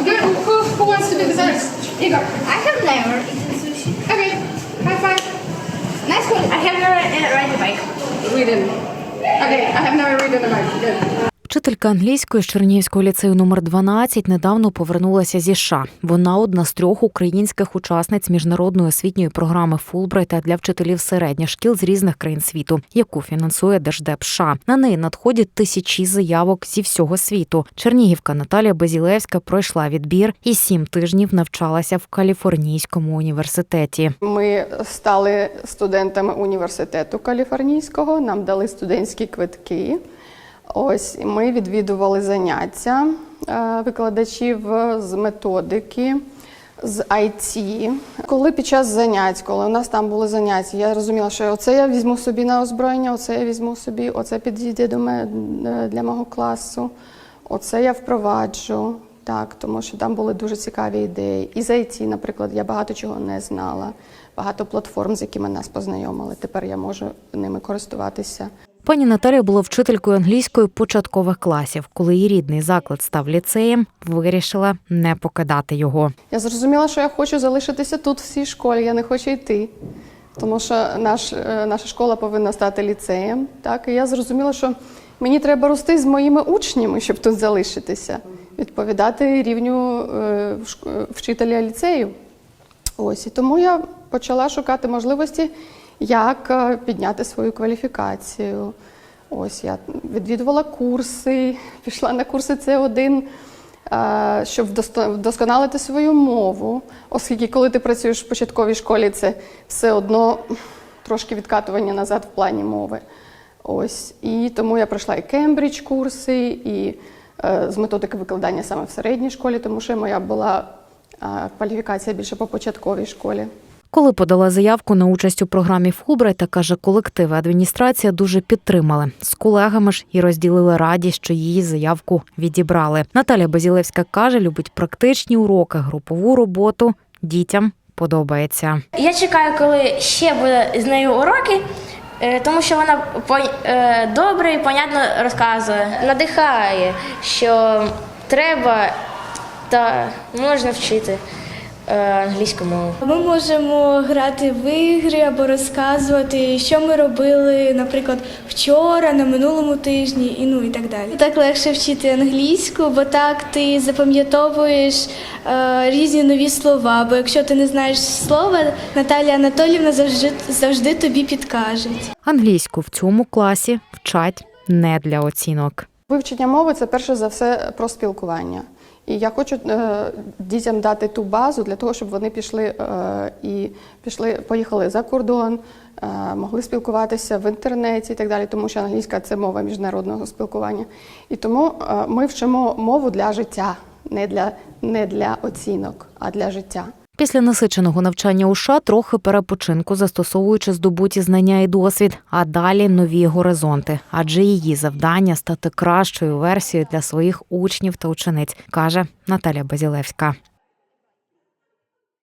Okay, who, who, wants to do the next? Igor. I have never eaten sushi. Okay, high five. Nice one. I have never uh, ride a bike. We didn't. Okay, I have never ridden a bike. Good. Вчителька англійської з Чернігівського ліцею номер 12 недавно повернулася зі США. Вона одна з трьох українських учасниць міжнародної освітньої програми Фулбрайта для вчителів середніх шкіл з різних країн світу, яку фінансує Держдеп США. На неї надходять тисячі заявок зі всього світу. Чернігівка Наталія Базілевська пройшла відбір і сім тижнів навчалася в Каліфорнійському університеті. Ми стали студентами університету каліфорнійського, нам дали студентські квитки. Ось ми відвідували заняття е, викладачів з методики, з IT. Коли під час занять, коли у нас там були заняття, я розуміла, що оце я візьму собі на озброєння, оце я візьму собі, оце підійде до мене для мого класу, оце я впроваджу. Так, тому що там були дуже цікаві ідеї. І з IT, наприклад, я багато чого не знала. Багато платформ, з якими нас познайомили. Тепер я можу ними користуватися. Пані Наталія була вчителькою англійської початкових класів. Коли її рідний заклад став ліцеєм, вирішила не покидати його. Я зрозуміла, що я хочу залишитися тут, в цій школі, я не хочу йти. Тому що наш, е, наша школа повинна стати ліцеєм. Так? І я зрозуміла, що мені треба рости з моїми учнями, щоб тут залишитися, відповідати рівню е, вчителя ліцею. Ось і тому я почала шукати можливості, як е, підняти свою кваліфікацію. Ось я відвідувала курси, пішла на курси С1, е, щоб вдосконалити свою мову, оскільки коли ти працюєш в початковій школі, це все одно трошки відкатування назад в плані мови. Ось і тому я пройшла і Кембридж курси, і е, з методики викладання саме в середній школі, тому що моя була кваліфікація більше по початковій школі. Коли подала заявку на участь у програмі Фулбрайта, каже, колектив і адміністрація дуже підтримали з колегами ж і розділили радість, що її заявку відібрали. Наталя Базілевська каже, любить практичні уроки, групову роботу. Дітям подобається. Я чекаю, коли ще буде з нею уроки, е, тому що вона е, добре і понятно розказує. Надихає, що треба та можна вчити англійську мову. Ми можемо грати в ігри або розказувати, що ми робили, наприклад, вчора, на минулому тижні, і ну і так далі. Так легше вчити англійську, бо так ти запам'ятовуєш е, різні нові слова. Бо якщо ти не знаєш слова, Наталія Анатолівна завжди завжди тобі підкаже. Англійську в цьому класі вчать не для оцінок. Вивчення мови це перше за все про спілкування. І я хочу е, дітям дати ту базу для того, щоб вони пішли е, і пішли, поїхали за кордон, е, могли спілкуватися в інтернеті і так далі, тому що англійська це мова міжнародного спілкування. І тому е, ми вчимо мову для життя, не для, не для оцінок, а для життя. Після насиченого навчання у США трохи перепочинку, застосовуючи здобуті знання і досвід, а далі нові горизонти. Адже її завдання стати кращою версією для своїх учнів та учениць, каже Наталя Базілевська.